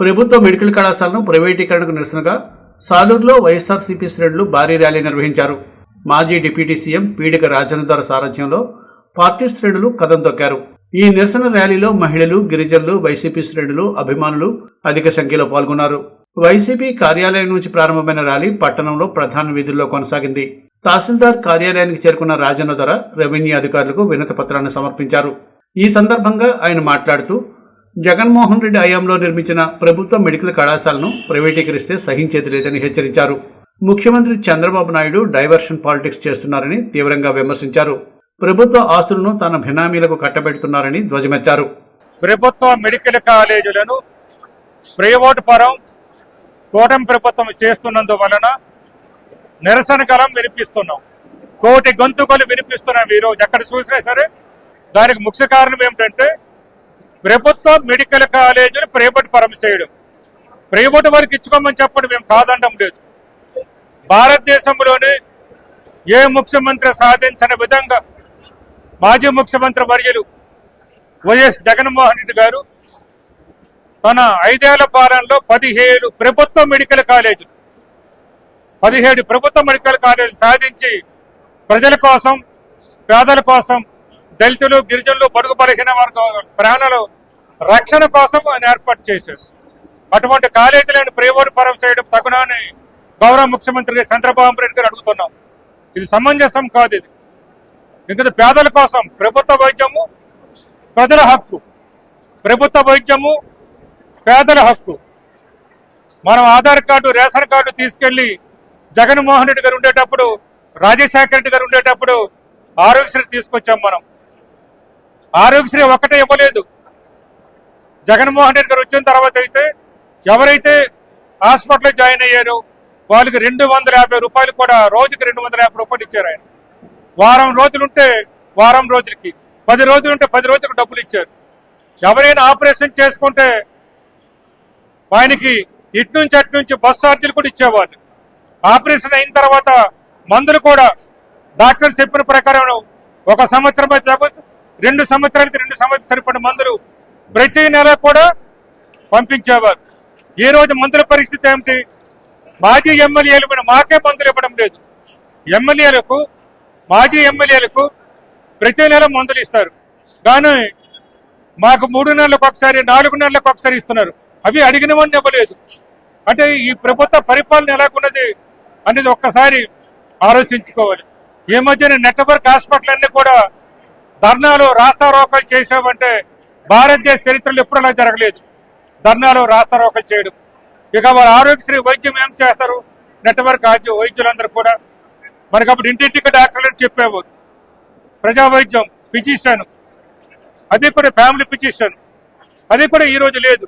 ప్రభుత్వ మెడికల్ కళాశాలను ప్రైవేటీకరణకు నిరసనగా సాలూరులో వైఎస్ఆర్సీపీ శ్రేణులు భారీ ర్యాలీ నిర్వహించారు. మాజీ డిప్యూటీ సీఎం పీడిక రాజేంద్ర సారథ్యంలో పార్టీ శ్రేణులు కథం తొక్కారు. ఈ నిరసన ర్యాలీలో మహిళలు గిరిజనులు వైసీపీ శ్రేణులు అభిమానులు అధిక సంఖ్యలో పాల్గొన్నారు. వైసీపీ కార్యాలయం నుంచి ప్రారంభమైన ర్యాలీ పట్టణంలో ప్రధాన వీధుల్లో కొనసాగింది. తహసీల్దార్ కార్యాలయానికి చేరుకున్న రాజన్న ధర రెవెన్యూ అధికారులకు వినతి పత్రాన్ని సమర్పించారు. ఈ సందర్భంగా ఆయన మాట్లాడుతూ జగన్మోహన్ రెడ్డి హయాంలో నిర్మించిన ప్రభుత్వ మెడికల్ కళాశాలను ప్రైవేటీకరిస్తే సహించేది లేదని హెచ్చరించారు. ముఖ్యమంత్రి చంద్రబాబు నాయుడు డైవర్షన్ పాలిటిక్స్ చేస్తున్నారని తీవ్రంగా విమర్శించారు. ప్రభుత్వ ఆస్తులను తన బినామీలకు కట్టబెడుతున్నారని ధ్వజమెత్తారు. ప్రభుత్వ మెడికల్ కాలేజీలను ప్రైవేట్ పరం కూటమి ప్రభుత్వం చేస్తున్నందువలన నిరసన కలం వినిపిస్తున్నాం. కోటి గొంతుకలు వినిపిస్తున్నాం ఈరోజు ఎక్కడ చూసినా సరే దానికి ముఖ్య కారణం ఏమిటంటే ప్రభుత్వ మెడికల్ కాలేజీని ప్రైవేట్ పరం చేయడం. ప్రైవేట్ వారికి ఇచ్చుకోమని చెప్పడం మేము కాదండం లేదు. భారతదేశంలోనే ఏ ముఖ్యమంత్రి సాధించని విధంగా మాజీ ముఖ్యమంత్రి వర్యులు వైఎస్ జగన్మోహన్ రెడ్డి గారు తన ఐదేళ్ళ పాలనలో పదిహేడు ప్రభుత్వ మెడికల్ కాలేజీలు పదిహేడు ప్రభుత్వ మెడికల్ కాలేజీలు సాధించి ప్రజల కోసం పేదల కోసం దళితులు గిరిజనులు బడుగు బలహీన వర్గ ప్రాణాలు రక్షణ కోసం ఆయన ఏర్పాటు చేశారు. అటువంటి కాలేజీలను ప్రేమోడు పరం చేయడం తగునని గౌరవ ముఖ్యమంత్రి చంద్రబాబు రెడ్డి గారు అడుగుతున్నాం. ఇది సమంజసం కాదు ఇది. ఇంకా పేదల కోసం ప్రభుత్వ వైద్యము ప్రజల హక్కు. ప్రభుత్వ వైద్యము పేదల హక్కు. మనం ఆధార్ కార్డు రేషన్ కార్డు తీసుకెళ్ళి జగన్మోహన్ రెడ్డి గారు ఉండేటప్పుడు రాజశేఖర రెడ్డి గారు ఉండేటప్పుడు ఆరోగ్యశ్రీ తీసుకొచ్చాం మనం. ఆరోగ్యశ్రీ ఒక్కటే ఇవ్వలేదు. జగన్మోహన్ రెడ్డి గారు వచ్చిన తర్వాత అయితే ఎవరైతే హాస్పిటల్లో జాయిన్ అయ్యారో వాళ్ళకి రెండు వందల యాభై రూపాయలు కూడా రోజుకి రెండు వందల యాభై రూపాయలు ఇచ్చారు ఆయన. వారం రోజులుంటే వారం రోజులకి పది రోజులుంటే పది రోజులకు డబ్బులు ఇచ్చారు. ఎవరైనా ఆపరేషన్ చేసుకుంటే ఆయనకి ఇటు నుంచి అటు నుంచి బస్ ఛార్జీలు కూడా ఇచ్చేవాళ్ళు. ఆపరేషన్ అయిన తర్వాత మందులు కూడా డాక్టర్ చెప్పిన ప్రకారం ఒక సంవత్సరం అయితే రెండు సంవత్సరాలకి రెండు సంవత్సరాలు సరిపడిన మందులు ప్రతి నెల కూడా పంపించేవారు. ఈ రోజు మందుల పరిస్థితి ఏమిటి? మాజీ ఎమ్మెల్యేలు కూడా మాకే మందులు ఇవ్వడం లేదు. ఎమ్మెల్యేలకు మాజీ ఎమ్మెల్యేలకు ప్రతి నెల మందులు ఇస్తారు. కానీ మాకు మూడు నెలలకు ఒకసారి నాలుగు నెలలకు ఒకసారి ఇస్తున్నారు. అవి అడిగిన వాడిని ఇవ్వలేదు. అంటే ఈ ప్రభుత్వ పరిపాలన ఎలాగున్నది అనేది ఒక్కసారి ఆలోచించుకోవాలి. ఈ మధ్యన నెట్వర్క్ హాస్పిటల్ అన్ని కూడా ధర్నాలు రాస్తారోకలు చేసామంటే భారతదేశ చరిత్రలో ఎప్పుడు అలా జరగలేదు. ధర్నాలు రాస్తారోకలు చేయడం. ఇక వారు ఆరోగ్యశ్రీ వైద్యం ఏం చేస్తారు? నెట్వర్క్ ఆద్య వైద్యులందరూ కూడా. మనకి అప్పుడు ఇంటింటికి డాక్టర్లు అని చెప్పేవారు ప్రజా వైద్యం ఫిజిషియన్. అది కూడా ఫ్యామిలీ ఫిజిషియన్. అది కూడా ఈ రోజు లేదు.